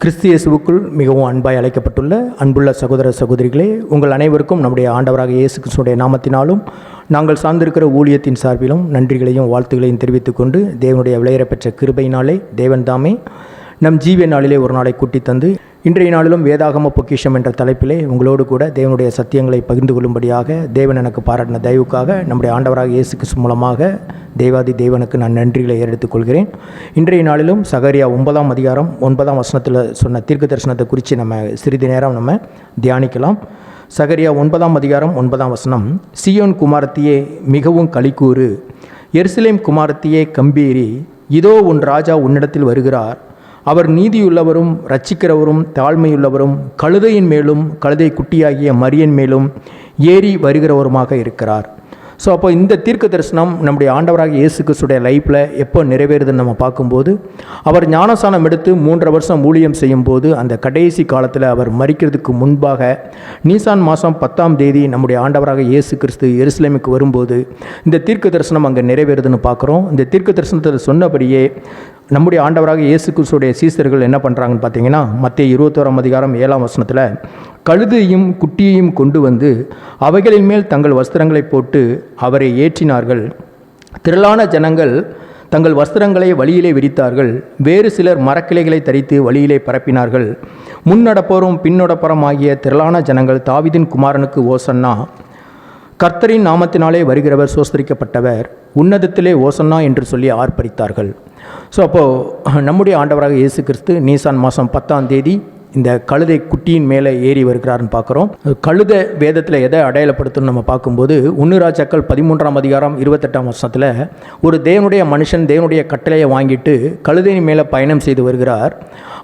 கிறிஸ்தியேசுவுக்குள் மிகவும் அன்பாய் அழைக்கப்பட்டுள்ள அன்புள்ள சகோதர சகோதரிகளே உங்கள் அனைவருக்கும் நம்முடைய ஆண்டவராக இயேசு கிறிஸ்துடைய நாமத்தினாலும் நாங்கள் சார்ந்திருக்கிற ஊழியத்தின் சார்பிலும் நன்றிகளையும் வாழ்த்துகளையும் தெரிவித்துக்கொண்டு தேவனுடைய விளையரப்பெற்ற கிருபையினாலே தேவன் தாமே நம் ஜீவிய நாளிலே ஒரு நாளை கூட்டி தந்து இன்றைய நாளிலும் வேதாகம பொக்கிஷம் என்ற தலைப்பிலே உங்களோடு கூட தேவனுடைய சத்தியங்களை பகிர்ந்து கொள்ளும்படியாக தேவன் எனக்கு பாராட்டின தயவுக்காக நம்முடைய ஆண்டவராக இயேசு கிறிஸ்து மூலமாக தேவாதி தேவனுக்கு நான் நன்றிகளை ஏறெடுத்துக் கொள்கிறேன். இன்றைய நாளிலும் சகரியா ஒன்பதாம் அதிகாரம் ஒன்பதாம் வசனத்தில் சொன்ன தீர்க்க தரிசனத்தை குறித்து நம்ம சிறிது நேரம் நம்ம தியானிக்கலாம். சகரியா ஒன்பதாம் அதிகாரம் ஒன்பதாம் வசனம் சியோன் குமாரத்தியே மிகவும் களிக்கூறு எருசலேம் குமாரத்தியே கம்பீரி. இதோ உன் ராஜா உன்னிடத்தில் வருகிறார். அவர் நீதியுள்ளவரும் ரட்சிக்கிறவரும் தாழ்மையுள்ளவரும் கழுதையின் மேலும் கழுதை குட்டியாகிய மரியன் மேலும் ஏறி வருகிறவருமாக இருக்கிறார். ஸோ அப்போ இந்த தீர்க்க தரிசனம் நம்முடைய ஆண்டவராக இயேசு கிறிஸ்துடைய லைஃப்பில் எப்போ நிறைவேறுதுன்னு நம்ம பார்க்கும்போது அவர் ஞானசானம் எடுத்து மூன்று வருஷம் ஊழியம் செய்யும்போது அந்த கடைசி காலத்தில் அவர் மறிக்கிறதுக்கு முன்பாக நீசான் மாதம் பத்தாம் தேதி நம்முடைய ஆண்டவராக இயேசு கிறிஸ்து எருசலேமுக்கு வரும்போது இந்த தீர்க்க தரிசனம் அங்கே நிறைவேறுதுன்னு பார்க்குறோம். இந்த தீர்க்க தரிசனத்தில் சொன்னபடியே நம்முடைய ஆண்டவராக இயேசு கிறிஸ்துடைய சீசர்கள் என்ன பண்ணுறாங்கன்னு பார்த்தீங்கன்னா மத்திய இருபத்தோராம் அதிகாரம் ஏழாம் வசனத்தில் கழுதையும் குட்டியையும் கொண்டு வந்து அவைகளின் மேல் தங்கள் வஸ்திரங்களை போட்டு அவரை ஏற்றினார்கள். திரளான ஜனங்கள் தங்கள் வஸ்திரங்களை வழியிலே விரித்தார்கள். வேறு சிலர் மரக்கிளைகளை தரித்து வழியிலே பரப்பினார்கள். முன்னடப்போரும் பின்னடப்போரும் ஆகிய திரளான ஜனங்கள் தாவிதின் குமாரனுக்கு ஓசன்னா கர்த்தரின் நாமத்தினாலே வருகிறவர் சோஸ்தரிக்கப்பட்டவர் உன்னதத்திலே ஓசன்னா என்று சொல்லி ஆர்ப்பரித்தார்கள். ஸோ அப்போது நம்முடைய ஆண்டவராக இயேசு கிறிஸ்து நீசான் மாதம் பத்தாம் தேதி இந்த கழுதை குட்டியின் மேலே ஏறி வருகிறாருன்னு பார்க்குறோம். கழுதை வேதத்தில் எதை அடையாளப்படுத்துன்னு நம்ம பார்க்கும்போது உன்னுராஜாக்கள் பதிமூன்றாம் அதிகாரம் இருபத்தெட்டாம் வருஷத்தில் ஒரு தேவனுடைய மனுஷன் தேவனுடைய கட்டளையை வாங்கிட்டு கழுதையின் மேலே பயணம் செய்து வருகிறார்.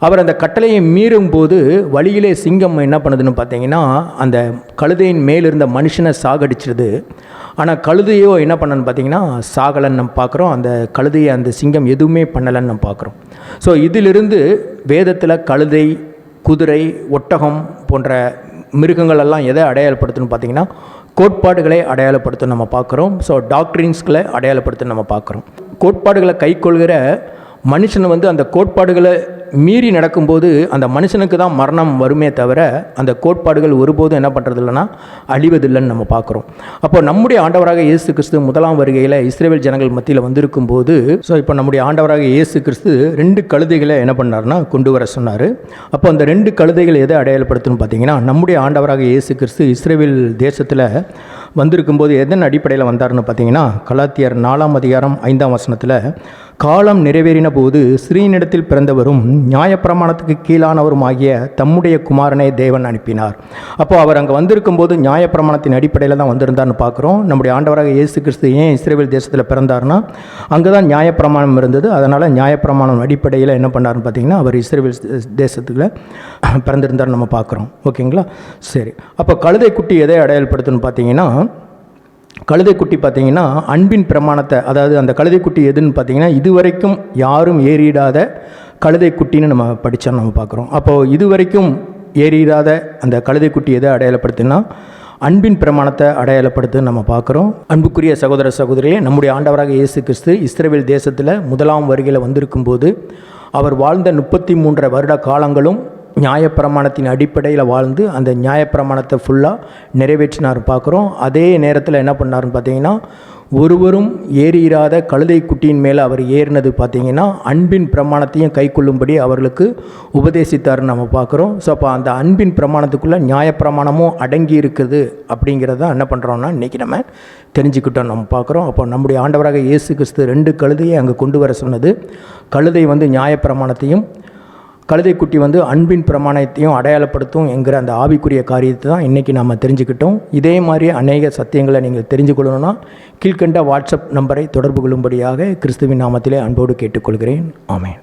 அவர் அந்த கட்டளையை மீறும் போது வழியிலே சிங்கம் என்ன பண்ணுதுன்னு பார்த்தீங்கன்னா அந்த கழுதையின் மேலிருந்த மனுஷனை சாகடிச்சிருது. ஆனால் கழுதையோ என்ன பண்ணன்னு பார்த்தீங்கன்னா சாகலன்னு நம்ம பார்க்குறோம். அந்த கழுதையை அந்த சிங்கம் எதுவுமே பண்ணலைன்னு நம்ம பார்க்குறோம். ஸோ இதிலிருந்து வேதத்தில் கழுதை குதிரை ஒட்டகம் போன்ற மிருகங்கள் எல்லாம் எதை அடையாளப்படுத்துன்னு பார்த்தீங்கன்னா கோட்பாடுகளை அடையாளப்படுத்த நம்ம பார்க்குறோம். ஸோ டாக்டரின்ஸ்களை அடையாளப்படுத்த நம்ம பார்க்குறோம். கோட்பாடுகளை கைக்கொள்கிற மனுஷன் வந்து அந்த கோட்பாடுகளை மீறி நடக்கும்போது அந்த மனுஷனுக்கு தான் மரணம் வருமே தவிர அந்த கோட்பாடுகள் ஒருபோதும் என்ன பண்ணுறது இல்லைன்னா அழிவதில்லைன்னு நம்ம பார்க்குறோம். அப்போ நம்முடைய ஆண்டவராக இயேசு கிறிஸ்து முதலாம் வருகையில் இஸ்ரேல் ஜனங்கள் மத்தியில் வந்திருக்கும் போது ஸோ இப்போ நம்முடைய ஆண்டவராக இயேசு கிறிஸ்து ரெண்டு கழுதைகளை என்ன பண்ணார்னா கொண்டு வர சொன்னார். அப்போ அந்த ரெண்டு கழுதைகள் எதை அடையாளப்படுத்துன்னு பார்த்தீங்கன்னா நம்முடைய ஆண்டவராக இயேசு கிறிஸ்து இஸ்ரேல் தேசத்தில் வந்திருக்கும்போது எதன் அடிப்படையில் வந்தார்னு பார்த்தீங்கன்னா கலாத்தியர் நாலாம் அதிகாரம் ஐந்தாம் வசனத்தில் காலம் நிறைவேறின போது ஸ்ரீனிடத்தில் பிறந்தவரும் நியாயப்பிரமாணத்துக்கு கீழானவரும் ஆகிய தம்முடைய குமாரனை தேவன் அனுப்பினார். அப்போ அவர் அங்கே வந்திருக்கும் போது நியாயப்பிரமாணத்தின் அடிப்படையில் தான் வந்திருந்தார்னு பார்க்குறோம். நம்முடைய ஆண்டவராக இயேசு கிறிஸ்து ஏன் இஸ்ரேல் தேசத்தில் பிறந்தார்னா அங்கே தான் நியாயப்பிரமாணம் இருந்தது. அதனால் நியாயப்பிரமாணம் அடிப்படையில் என்ன பண்ணார்னு பார்த்தீங்கன்னா அவர் இஸ்ரேல் தேசத்தில் பிறந்திருந்தார் நம்ம பார்க்குறோம். ஓகேங்களா? சரி. அப்போ கழுதை குட்டி எதை அடையாளப்படுத்துன்னு பார்த்தீங்கன்னா கழுதைக்குட்டி பார்த்தீங்கன்னா அன்பின் பிரமாணத்தை அதாவது அந்த கழுதைக்குட்டி எதுன்னு பார்த்தீங்கன்னா இதுவரைக்கும் யாரும் ஏறிடாத கழுதைக்குட்டின்னு நம்ம படித்தோம் நம்ம பார்க்குறோம். அப்போது இதுவரைக்கும் ஏறிடாத அந்த கழுதைக்குட்டி எதை அடையாளப்படுத்துன்னா அன்பின் பிரமாணத்தை அடையாளப்படுத்துன்னு நம்ம பார்க்குறோம். அன்புக்குரிய சகோதர சகோதரிகளே நம்முடைய ஆண்டவராக இயேசு கிறிஸ்து இஸ்ரேல் தேசத்தில் முதலாம் வருகையில் வந்திருக்கும் போது அவர் வாழ்ந்த முப்பத்தி மூன்றரை வருட காலங்களும் நியாயப்பிரமாணத்தின் அடிப்படையில் வாழ்ந்து அந்த நியாயப்பிரமாணத்தை ஃபுல்லாக நிறைவேற்றினார் பார்க்குறோம். அதே நேரத்தில் என்ன பண்ணாருன்னு பார்த்தீங்கன்னா ஒருவரும் ஏறியிராத கழுதை குட்டியின் மேலே அவர் ஏறினது பார்த்தீங்கன்னா அன்பின் பிரமாணத்தையும் கைக்கொள்ளும்படி அவர்களுக்கு உபதேசித்தார்னு நம்ம பார்க்குறோம். ஸோ அப்போ அந்த அன்பின் பிரமாணத்துக்குள்ளே நியாயப்பிரமாணமும் அடங்கி இருக்குது அப்படிங்கிறத என்ன பண்ணுறோம்னா இன்றைக்கி நம்ம தெரிஞ்சுக்கிட்டோம் நம்ம பார்க்குறோம். அப்போ நம்முடைய ஆண்டவராக இயேசு கிறிஸ்து ரெண்டு கழுதையை அங்கே கொண்டு வர சொன்னது கழுதை வந்து நியாயப்பிரமாணத்தையும் கழுதைக்குட்டி வந்து அன்பின் பிரமாணத்தையும் அடையாளப்படுத்தும் என்கிற அந்த ஆவிக்குரிய காரியத்தை தான் இன்றைக்கி நாம் தெரிஞ்சுக்கிட்டோம். இதே மாதிரி அநேக சத்தியங்களை நீங்கள் தெரிஞ்சு கொள்ளணும்னா கீழ்கண்ட வாட்ஸ்அப் நம்பரை தொடர்பு கொள்ளும்படியாக கிறிஸ்துவின் நாமத்திலே அன்போடு கேட்டுக்கொள்கிறேன். ஆமேன்.